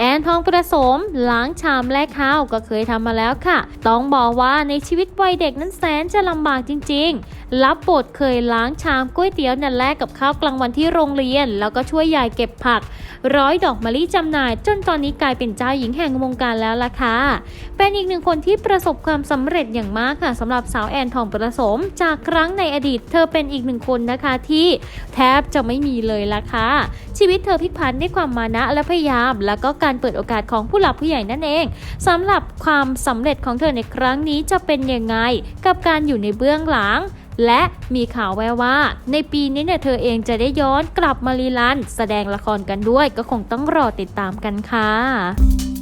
แอนทองประสมล้างชามแลกข้าวก็เคยทำมาแล้วค่ะ ต้องบอกว่าในชีวิตวัยเด็กนั้นแสนจะลำบากจริง ๆ รับบทเคยล้างชามก๋วยเตี๋ยวนันแลกกับข้าวกลางวันที่โรงเรียน แล้วก็ช่วยยายเก็บผัก ร้อยดอกมะลิจำหน่าย จนตอนนี้กลายเป็นเจ้าหญิงแห่งวงการแล้วล่ะค่ะ เป็นอีกหนึ่งคนที่ประสบความสำเร็จอย่างมากค่ะสำหรับสาวแอนทองประสม จากครั้งในอดีต เธอเป็นอีกหนึ่งคนนะคะที่แทบจะไม่มีเลยล่ะค่ะชีวิตเธอพลิกผันด้วยความมานะและพยายาม แล้วก็การเปิดโอกาสของผู้หลักผู้ใหญ่นั่นเองสำหรับความสำเร็จของเธอในครั้งนี้จะเป็นยังไง กับการอยู่ในเบื้องหลัง และมีข่าวแววว่า ในปีนี้เนี่ยเธอเองจะได้ย้อนกลับมารีลัน แสดงละครกันด้วยก็คงต้องรอติดตามกันค่ะ